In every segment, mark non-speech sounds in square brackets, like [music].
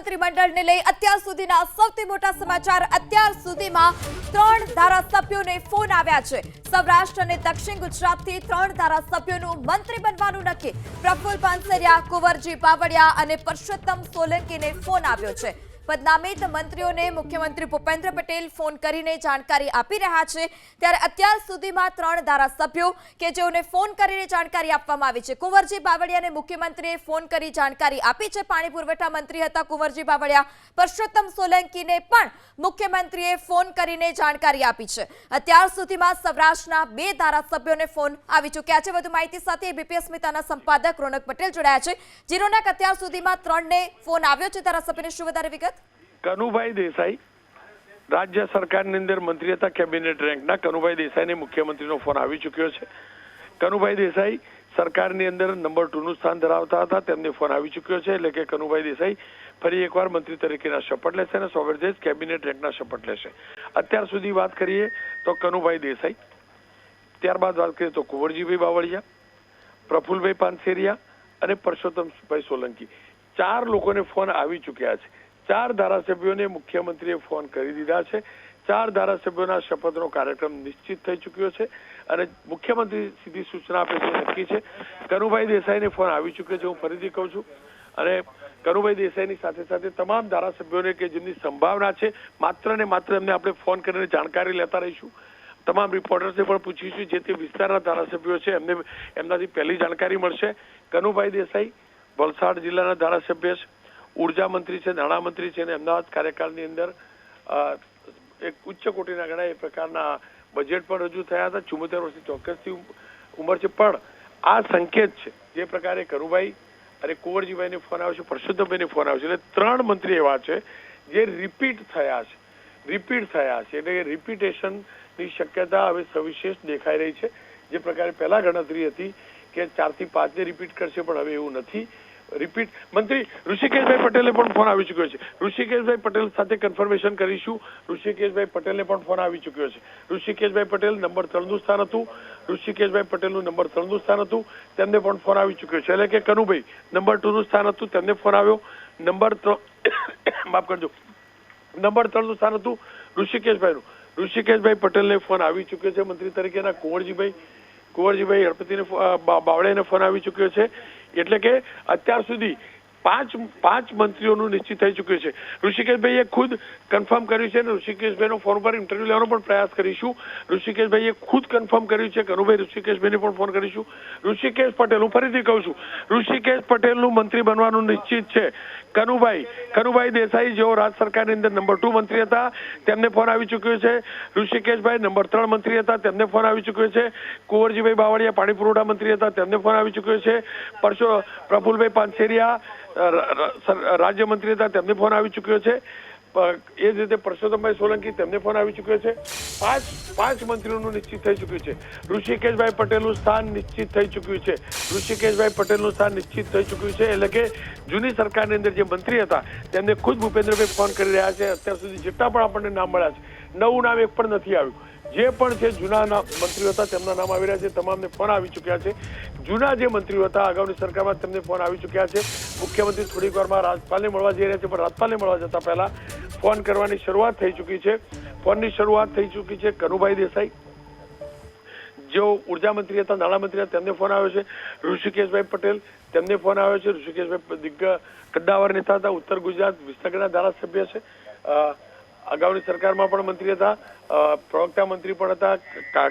મંત્રીમંડળને લઈ અત્યાર સુધીના સૌથી મોટા સમાચાર અત્યાર સુધીમાં ત્રણ ધારાસભ્યોને ફોન આવ્યા છે. સૌરાષ્ટ્ર અને દક્ષિણ ગુજરાતથી ત્રણ ધારાસભ્યોનું મંત્રી બનવાનું નક્કી. પ્રફુલ પાનસરિયા, કુંવરજી બાવળિયા અને પરસોત્તમ સોલંકીને ફોન આવ્યો છે. પદનામિત મંત્રીઓને મુખ્યમંત્રી ભૂપેન્દ્ર પટેલ ફોન કરીને જાણકારી આપી રહ્યા છે. ત્યારે અત્યાર સુધીમાં ત્રણ ધારાસભ્યો કે જેઓને ફોન કરીને જાણકારી આપવામાં આવી છે. કુંવરજી બાવળિયાને મુખ્યમંત્રીએ ફોન કરી જાણકારી આપી છે. પાણી પુરવઠા મંત્રી હતા કુંવરજી બાવળિયા. પરસોત્તમ સોલંકીને પણ મુખ્યમંત્રીએ ફોન કરીને જાણકારી આપી છે. અત્યાર સુધીમાં સૌરાષ્ટ્રના બે ધારાસભ્યોને ફોન આવી ચૂક્યા છે. વધુ માહિતી સાથે બીપીએસ મિતાના સંપાદક રોનક પટેલ જોડાયા છે. જીરોના અત્યાર સુધીમાં ત્રણને ફોન આવ્યો છે. ધારાસભ્યને શું વધારે વિગત? કનુભાઈ દેસાઈ રાજ્ય સરકારની અંદર મંત્રી હતા કેબિનેટ રેન્કના. કનુભાઈ દેસાઈને મુખ્યમંત્રીનો ફોન આવી ચૂક્યો છે. કનુભાઈ દેસાઈ સરકારની અંદર નંબર ટુ નું સ્થાન ધરાવતા હતા. તેમને ફોન આવી ચૂક્યો છે એટલે કે કનુભાઈ દેસાઈ ફરી એકવાર મંત્રી તરીકેના શપથ લેશે અને સોવરજેસ કેબિનેટ રેન્કના શપથ લેશે. અત્યાર સુધી વાત કરીએ તો કનુભાઈ દેસાઈ, ત્યારબાદ વાત કરીએ તો કુંવરજીભાઈ બાવળિયા, પ્રફુલભાઈ પાનસેરિયા અને પરસોત્તમભાઈ સોલંકી. ચાર લોકોને ફોન આવી ચૂક્યા છે. ચાર ધારાસભ્યોને મુખ્યમંત્રીએ ફોન કરી દીધા છે. ચાર ધારાસભ્યોના શપથનો કાર્યક્રમ નિશ્ચિત થઈ ચૂક્યો છે અને મુખ્યમંત્રી સીધી સૂચના આપે છે, નક્કી છે. કનુભાઈ દેસાઈને ફોન આવી ચૂક્યો છે, હું ફરીથી કહું છું. અને કનુભાઈ દેસાઈની સાથે સાથે તમામ ધારાસભ્યોને કે જેમની સંભાવના છે, માત્ર ને માત્ર એમને આપણે ફોન કરીને જાણકારી લેતા રહીશું. તમામ રિપોર્ટર્સે પણ પૂછીશું જે તે વિસ્તારના ધારાસભ્યો છે, એમને, એમનાથી પહેલી જાણકારી મળશે. કનુભાઈ દેસાઈ, વલસાડ જિલ્લાના ધારાસભ્ય છે. ઊર્જા મંત્રી છે નાણામંત્રી છે અને અમદાવાદ કાર્યકાળની અંદર એક ઉચ્ચ કોટીના ગણાય એ પ્રકારના બજેટ પણ રજૂ થયા હતા ચુમ્મોતેર વર્ષની ચોક્કસથી ઉંમર છે. પણ આ સંકેત છે, જે પ્રકારે કરુભાઈ અને કુંવરજીભાઈને ફોન આવ્યો છે, પરસોત્તમભાઈને ફોન આવ્યો છે, એટલે ત્રણ મંત્રી એવા છે, જે રિપીટ થયા છે રિપીટ થયા છે, એટલે રિપીટેશનની શક્યતા હવે સવિશેષ દેખાઈ રહી છે. જે પ્રકારે પહેલા ગણતરી હતી કે ચારથી પાંચને રિપીટ કરશે, પણ હવે એવું નથી. રિપીટ મંત્રી, ઋષિકેશભાઈ પટેલે પણ ફોન આવી ચુક્યો છે. ઋષિકેશભાઈ પટેલ સાથે કન્ફર્મેશન કરીશું. ઋષિકેશભાઈ પટેલને પણ ફોન આવી ચુક્યો છે. ઋષિકેશભાઈ પટેલ નંબર ત્રણનું સ્થાન હતું. ઋષિકેશભાઈ પટેલનું નંબર ત્રણનું સ્થાન હતું. તેમને પણ ફોન આવી ચુક્યો છે. એટલે કે કનુભાઈ, નંબર ટુનું સ્થાન હતું. તેમને ફોન આવ્યો. નંબર ત્રણ, [coughs] માફ કરજો. નંબર ત્રણનું સ્થાન હતું ઋષિકેશભાઈનું. ઋષિકેશભાઈ પટેલને ફોન આવી ચુક્યો છે. મંત્રી તરીકેના કુંવરજીભાઈ કુંવરજીભાઈ હળપતિને બાવળેને ફોન આવી ચુક્યો છે. એટલે કે અત્યાર સુધી પાંચ પાંચ મંત્રીઓનું નિશ્ચિત થઈ ચુક્યું છે. ઋષિકેશભાઈએ ખુદ કન્ફર્મ કર્યું છે અને ઋષિકેશભાઈનો ફોન પર ઇન્ટરવ્યુ લેવાનો પણ પ્રયાસ કરીશું. ઋષિકેશભાઈએ ખુદ કન્ફર્મ કર્યું છે, કનુભાઈ ઋષિકેશભાઈને પણ ફોન કરીશું. ઋષિકેશ પટેલ હું ફરીથી કહું છું, ઋષિકેશ પટેલનું મંત્રી બનવાનું નિશ્ચિત છે. કનુભાઈ કનુભાઈ દેસાઈ જેઓ રાજ્ય સરકારની અંદર નંબર ટુ મંત્રી હતા, તેમને ફોન આવી ચૂક્યો છે. ઋષિકેશભાઈ નંબર ત્રણ મંત્રી હતા, તેમને ફોન આવી ચૂક્યો છે. કુંવરજીભાઈ બાવળિયા પાણી પુરવઠા મંત્રી હતા, તેમને ફોન આવી ચૂક્યો છે. પરસો પ્રફુલભાઈ પાનસેરિયા રાજ્યમંત્રી હતા, તેમને ફોન આવી ચૂક્યો છે. એ જ રીતે પરસોત્તમભાઈ સોલંકી તેમને ફોન આવી ચૂક્યો છે. પાંચ પાંચ મંત્રીઓનું નિશ્ચિત થઈ ચૂક્યું છે. ઋષિકેશભાઈ પટેલનું સ્થાન નિશ્ચિત થઈ ચૂક્યું છે. ઋષિકેશભાઈ પટેલનું સ્થાન નિશ્ચિત થઈ ચૂક્યું છે. એટલે કે જૂની સરકારની અંદર જે મંત્રી હતા, તેમને ખુદ ભૂપેન્દ્રભાઈ ફોન કરી રહ્યા છે. અત્યાર સુધી જેટલા પણ આપણને નામ મળ્યા છે, નવું નામ એક પણ નથી આવ્યું. જે પણ છે જૂના મંત્રીઓ હતા, તેમના નામ આવી રહ્યા છે. તમામને ફોન આવી ચૂક્યા છે. જૂના જે મંત્રીઓ હતા, અગાઉની સરકારમાં તેમને ફોન આવી ચૂક્યા છે. મુખ્યમંત્રી થોડીક વારમાં રાજપાલને મળવા જઈ રહ્યા છે, પણ રાજપાલને મળવા જતા પહેલા ફોન કરવાની શરૂઆત થઈ ચૂકી છે. ફોનની શરૂઆત થઈ ચૂકી છે કનુભાઈ દેસાઈ. જેઓ ઊર્જા મંત્રી હતા નાણામંત્રી હતા, તેમને ફોન આવ્યો છે. ઋષિકેશભાઈ પટેલ, તેમને ફોન આવ્યો છે. ઋષિકેશભાઈ દિગ્ગ કદ્દાવર નેતા હતા, ઉત્તર ગુજરાત વિસનગરના ધારાસભ્ય છે. અગાઉની સરકારમાં પણ મંત્રી હતા. પ્રવક્તા મંત્રી પણ હતા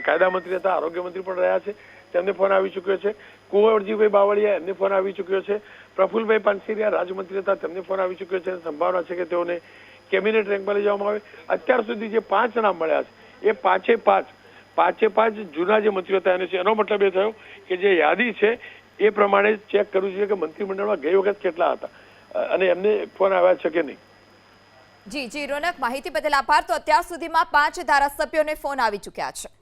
કાયદા મંત્રી હતા, આરોગ્ય મંત્રી પણ રહ્યા છે. તેમને ફોન આવી ચૂક્યો છે. કુંવરજીભાઈ બાવળિયા એમને ફોન આવી ચૂક્યો છે. પ્રફુલભાઈ પાનસેરિયા રાજમંત્રી હતા, તેમને ફોન આવી ચૂક્યો છે સંભાવના છે કે તેઓને કેબિનેટ રેન્કમાં લઈ જવામાં આવે. અત્યાર સુધી જે પાંચ નામ મળ્યા છે, એ પાંચે પાંચ પાંચે પાંચ જૂના જે મંત્રીઓ હતા, એને છે, એનો મતલબ એ થયો કે જે યાદી છે, એ પ્રમાણે ચેક કરવું જોઈએ કે મંત્રીમંડળમાં ગઈ વખત કેટલા હતા. અને એમને ફોન આવ્યા છે કે નહીં. જી જી, રોનક, માહિતી બદલ આભાર. તો અત્યાર સુધીમાં પાંચ ધારાસભ્યોને ફોન આવી ચૂક્યા છે.